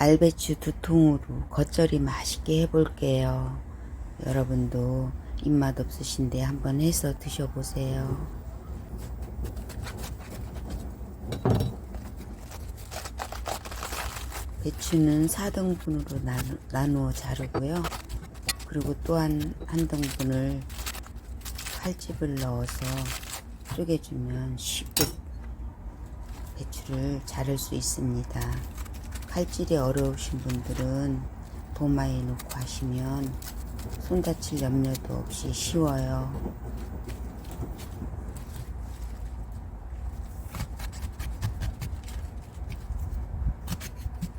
알배추 두 통으로 겉절이 맛있게 해볼게요. 여러분도 입맛 없으신데 한번 해서 드셔보세요. 배추는 4등분으로 나누, 나누어 자르고요. 그리고 또한 한 등분을 칼집을 넣어서 쪼개주면 쉽게 배추를 자를 수 있습니다. 칼질이 어려우신 분들은 도마에 놓고 하시면 손 다칠 염려도 없이 쉬워요.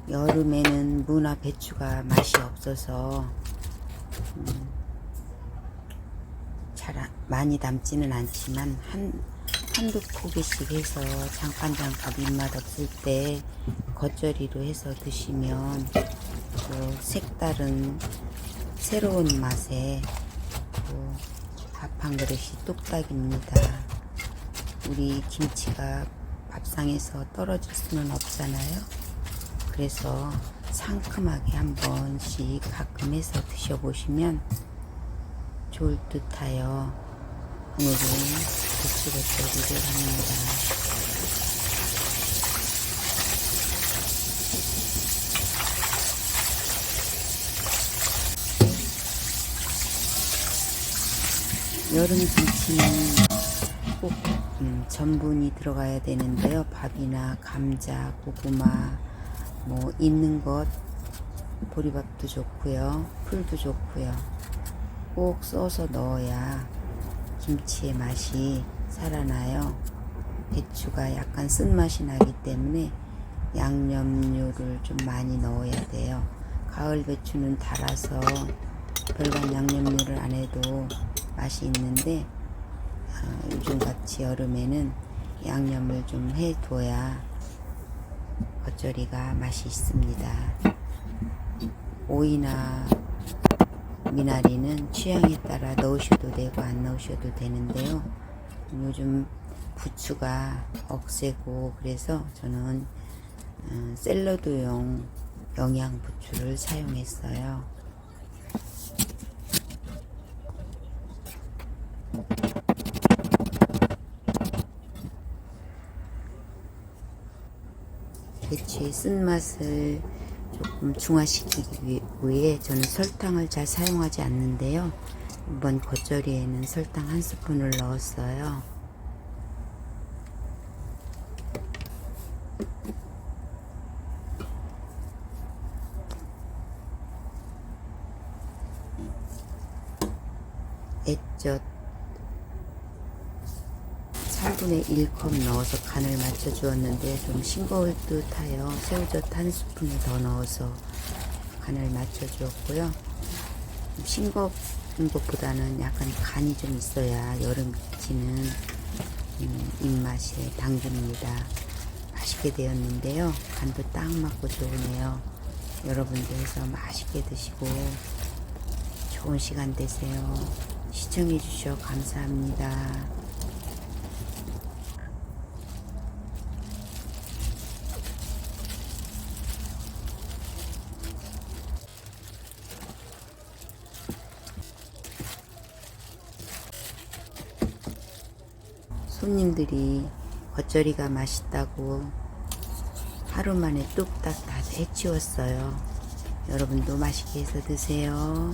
여름에는 무나 배추가 맛이 없어서 음, 잘 안- 많이 담지는 않지만 한 한두 포기씩 해서 잠깐 잠깐 입맛 없을 때 겉절이로 해서 드시면 또 색다른 새로운 맛에 밥 한 그릇이 뚝딱입니다. 우리 김치가 밥상에서 떨어질 수는 없잖아요. 그래서 상큼하게 한 번씩 가끔 해서 드셔보시면 좋을 듯 하여 오늘은 고추겉절이를 합니다. 여름 김치는 꼭 음, 전분이 들어가야 되는데요. 밥이나 감자, 고구마 뭐 있는 것 보리밥도 좋고요. 풀도 좋고요. 꼭 써서 넣어야 김치의 맛이 살아나요. 배추가 약간 쓴맛이 나기 때문에 양념류를 좀 많이 넣어야 돼요. 가을 배추는 달아서 별반 양념류를 안 해도 맛이 있는데 어, 요즘같이 여름에는 양념을 좀 해둬야 겉절이가 맛이 있습니다. 오이나 미나리는 취향에 따라 넣으셔도 되고 안 넣으셔도 되는데요. 요즘 부추가 억세고 그래서 저는 음, 샐러드용 영양 부추를 사용했어요. 배추의 쓴맛을 중화시키기 위해 저는 설탕을 잘 사용하지 않는데요. 이번 겉절이에는 설탕 한 스푼을 넣었어요. 액젓 4분의 1컵 넣어서 간을 맞춰 주었는데 좀 싱거울 듯하여 새우젓 한 스푼을 더 넣어서 간을 맞춰 주었고요. 싱거운 것보다는 약간 간이 좀 있어야 여름 김치는 음, 입맛에 당깁니다. 맛있게 되었는데요. 간도 딱 맞고 좋으네요. 여러분도 해서 맛있게 드시고 좋은 시간 되세요. 시청해 주셔 감사합니다. 손님들이 겉절이가 맛있다고 하루 만에 뚝딱 다 해치웠어요. 여러분도 맛있게 해서 드세요.